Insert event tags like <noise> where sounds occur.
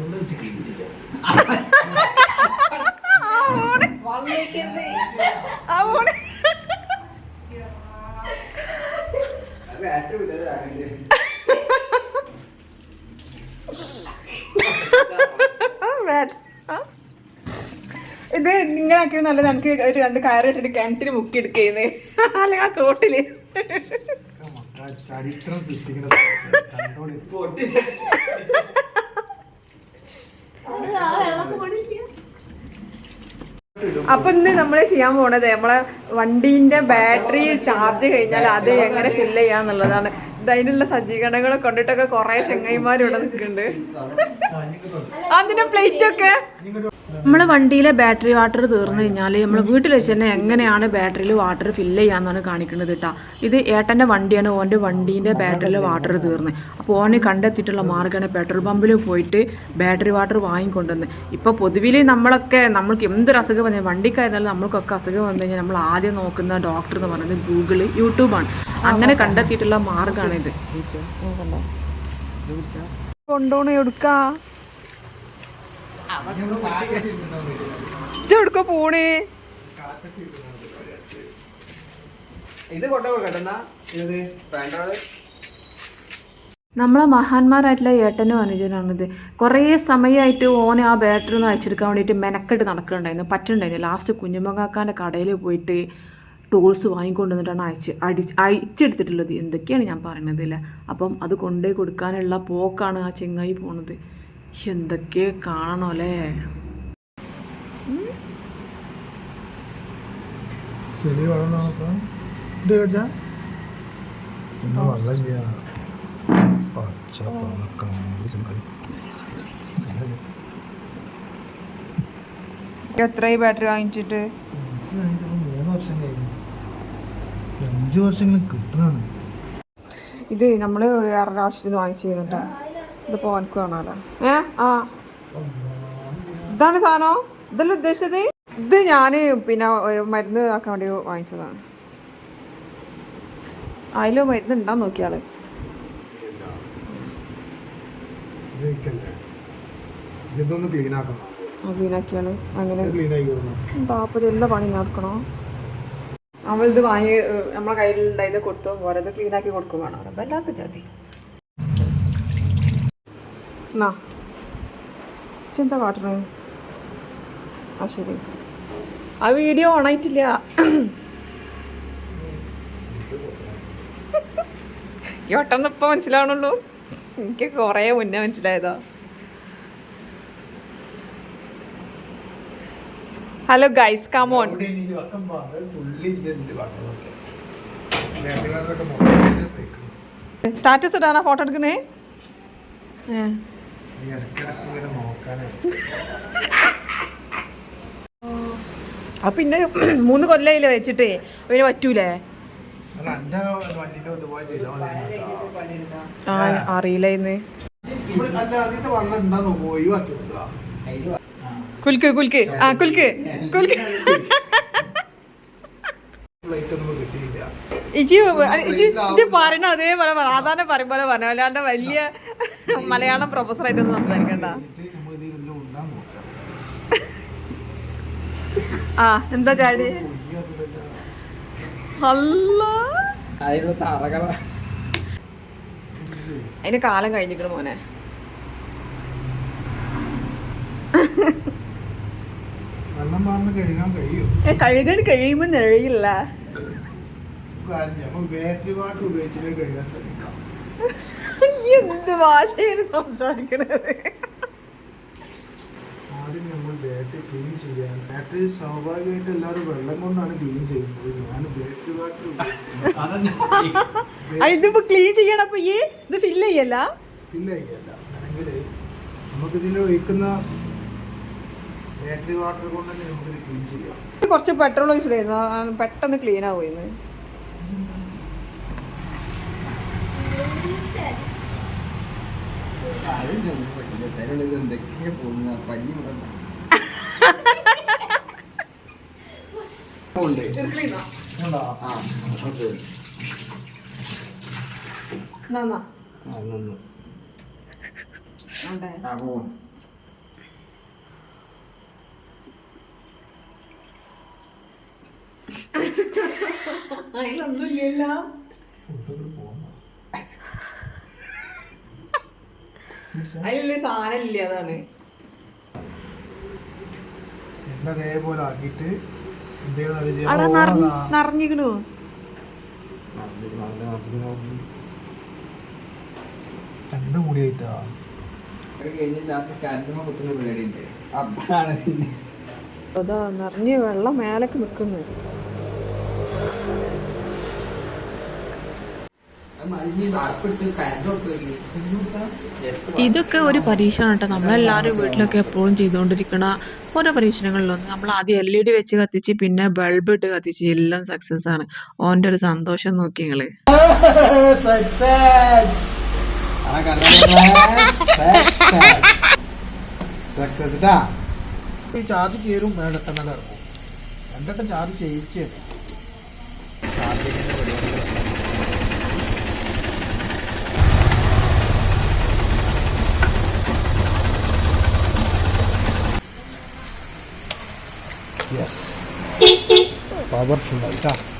വെള്ളം വെച്ച് ക്ലീൻ ചെയ്യാം. ഇത്. ഇങ്ങനെ ആക്കിയത് നല്ലത് എനിക്ക് ഒരു രണ്ട് കയറിട്ടിട്ട് കിണറ്റിന് മുക്കി എടുക്കുന്നത് അല്ലെങ്കിൽ ആ തോട്ടിൽ. ചരിത്രം സൃഷ്ടിക്കുന്ന അപ്പൊ ഇന്ന് നമ്മൾ ചെയ്യാൻ പോണത് നമ്മളെ വണ്ടീന്റെ ബാറ്ററി ചാർജ് കഴിഞ്ഞാൽ അത് എങ്ങനെ ഫില്ല് ചെയ്യാന്നുള്ളതാണ് അതിനുള്ള സജ്ജീകരണങ്ങൾ കൊണ്ടിട്ടൊക്കെ കുറെ ചെങ്ങൈമാർ ഇവിടെ നിൽക്കുന്നുണ്ട്. അതിന്റെ പ്ലേറ്റ് ഒക്കെ? നമ്മളെ വണ്ടിയിലെ ബാറ്ററി വാട്ടർ തീർന്നു കഴിഞ്ഞാൽ നമ്മൾ വീട്ടിൽ വെച്ച് തന്നെ എങ്ങനെയാണ് ബാറ്ററിയിൽ വാട്ടർ ഫില്ല് ചെയ്യാന്നാണ് കാണിക്കുന്നത് കേട്ടോ ഇത് ഏട്ടന്റെ വണ്ടിയാണ് ഓന്റെ വണ്ടീന്റെ ബാറ്ററിയിൽ വാട്ടർ തീർന്ന്. അപ്പോൾ ഓന് കണ്ടെത്തിയിട്ടുള്ള മാർഗമാണ് പെട്രോൾ പമ്പിൽ പോയിട്ട് ബാറ്ററി വാട്ടർ വാങ്ങിക്കൊണ്ടുവന്ന്. ഇപ്പോൾ പൊതുവിൽ നമ്മളൊക്കെ നമ്മൾക്ക് എന്തൊരു അസുഖം വന്നു വണ്ടിക്കായിരുന്നാലും നമ്മൾക്കൊക്കെ അസുഖം വന്നു കഴിഞ്ഞാൽ നമ്മൾ ആദ്യം നോക്കുന്ന ഡോക്ടർ എന്ന് പറയുന്നത് ഗൂഗിൾ യൂട്യൂബാണ് അങ്ങനെ കണ്ടെത്തിയിട്ടുള്ള മാർഗമാണിത് കൊണ്ടോണ എടുക്കാ. എവിടുക്ക പോണേ? ഇത് പാൻഡോൾ നമ്മളെ മഹാന്മാരായിട്ടുള്ള ഏട്ടനും അനുജനാണിത് കുറേ സമയമായിട്ട് ഓനെ ആ ബാറ്ററി ഒന്ന് അയച്ചെടുക്കാൻ വേണ്ടിയിട്ട് മെനക്കെട്ട് നടക്കുന്നുണ്ടായിരുന്നു പറ്റുന്നുണ്ടായിരുന്നു ലാസ്റ്റ് കുഞ്ഞുമകാക്കാന്റെ കടയിൽ പോയിട്ട് ടൂൾസ് വാങ്ങിക്കൊണ്ടുവന്നിട്ടാണ് അയച്ച് അടി അയച്ചെടുത്തിട്ടുള്ളത്. എന്തൊക്കെയാണ് ഞാൻ പറയുന്നത് ഇല്ല അപ്പം അത് കൊണ്ടുപോയി കൊടുക്കാനുള്ള പോക്കാണ് ആ ചെങ്ങായി പോണത്. എന്തൊക്കെ കാണണോ അല്ലേ ശരി പിന്നെ പച്ച എത്രയായി ബാറ്ററി വാങ്ങിച്ചിട്ട്? മൂന്ന് വർഷം കഴിഞ്ഞു. അഞ്ച് കിട്ടണാണ് ഇത് നമ്മൾ വേറെ ആവശ്യത്തിന് വാങ്ങിച്ചിരുന്നുട്ടോ. ഇത് പോനക്ക് വേണമല്ലോ ഏ? ആ. ഇതാണ് സാധനം. ഇതല്ല ഉദ്ദേശിച്ചത്? ഇത് ഞാൻ പിന്നെ മരുന്ന് ആക്കാൻ വേണ്ടി വാങ്ങിച്ചതാണ്. അതിൽ മരുന്ന് ഉണ്ടാന്ന് നടക്കണോ? നമ്മളിത് വാങ്ങി നമ്മളെ കയ്യിലുണ്ടായത് കൊടുത്തു? പോരത് ക്ലീനാക്കി കൊടുക്കും വേണം അപ്പം എല്ലാത്ത ജാതി. എന്നാ ചെന്താ കാട്ടണേ? ആ ശരി. ആ വീഡിയോ ഓണായിട്ടില്ല. ഈ വട്ടം ഇപ്പം മനസ്സിലാവണുള്ളൂ. എനിക്ക് കുറേ മുന്നേ മനസ്സിലായതാ. Hello guys come on. Status ഇടാനാ photo എടുക്കണേ? ഏ. ഈ ഇടയ്ക്കിടയ്ക്ക് ഇങ്ങനെ പിന്നെ മൂന്ന് കൊല്ലയിൽ വെച്ചിട്ടേ പിന്നെ പറ്റൂലേ. ആ അറിയില്ല ഇന്ന് ഇവിടെ അല്ല അതിന്റെ വെള്ളം ഉണ്ടാ നോക്കൂ ഒഴിവാക്കി കൊടുക്കുക കുൽക്ക് കുൽക്ക്. ആ കുൽക്ക് കുൽക്ക്. ഇജി ഇജി പറയണ അതേപോലെ സാധാരണ അതാണ് പോലെ പറഞ്ഞു. അല്ലാണ്ട് വലിയ മലയാളം സംസാരിക്കണ്ട നമ്മൾ ഇതിൽ എല്ലാം ആ എന്താ ചാടി? അതിന് കാലം കഴിഞ്ഞിരിക്കണ മോനെ. കഴുകാൻ കഴിയുമ്പോ നിഴയില്ല ഉപയോഗിച്ചിട്ട് കഴുകാൻ ശ്രമിക്കാം. എന്ത് ഭാഷയാണ് സംസാരിക്കണത്? ആദ്യം നമ്മൾ ബാറ്ററി ക്ലീൻ ചെയ്യാൻ ബാറ്ററി സ്വാഭാവികമായിട്ട് എല്ലാവരും വെള്ളം കൊണ്ടാണ് ക്ലീൻ ചെയ്യുന്നത്. ഞാൻ ബാറ്ററി വാട്ടർ ഇതിപ്പോ ക്ലീൻ ചെയ്യണം അപ്പൊ ഈ ഇത് ഫില്ല് ചെയ്യല്ല? ഫില്ല് ചെയ്യല്ല. അല്ലെങ്കിൽ നമുക്ക് ഇതിൽ ഒഴിക്കുന്ന ബാറ്ററി വാട്ടർ കൊണ്ട് തന്നെ നമുക്കിത് ക്ലീൻ ചെയ്യാം. കുറച്ച് പെട്രോൾ ഒഴിച്ചിടായിരുന്നു പെട്ടെന്ന് ക്ലീൻ ആവുമായിരുന്നു <laughs> അതിലൊന്നുമില്ലല്ലോ അതിലുള്ള സാധനം ഇല്ല അതാണ്. അതേപോലെ ആക്കിയിട്ട് നിറഞ്ഞിക്കണു. രണ്ട് മുടിയായിട്ടാ. നിറഞ്ഞ് വെള്ളം മേലക്ക് നിക്കുന്നു. ഇതൊക്കെ ഒരു പരീക്ഷണം കേട്ടോ. നമ്മളെല്ലാവരും വീട്ടിലൊക്കെ എപ്പോഴും ചെയ്തുകൊണ്ടിരിക്കുന്ന ഓരോ പരീക്ഷണങ്ങളിലൊന്ന്. നമ്മൾ ആദ്യം എൽ ഇ ഡി വെച്ച് കത്തിച്ച് പിന്നെ ബൾബ് ഇട്ട് കത്തിച്ച് എല്ലാം സക്സസ് ആണ്. ഓന്റെ ഒരു സന്തോഷം നോക്കി നിങ്ങൾ. സക്സസ് സക്സസ് ഈ ചാർജ് കയറും വേണ്ടത്തന്നെ ഇറങ്ങും. രണ്ടട്ടം ചാർജ് ചെയ്യിച്ചേ. lavabo a.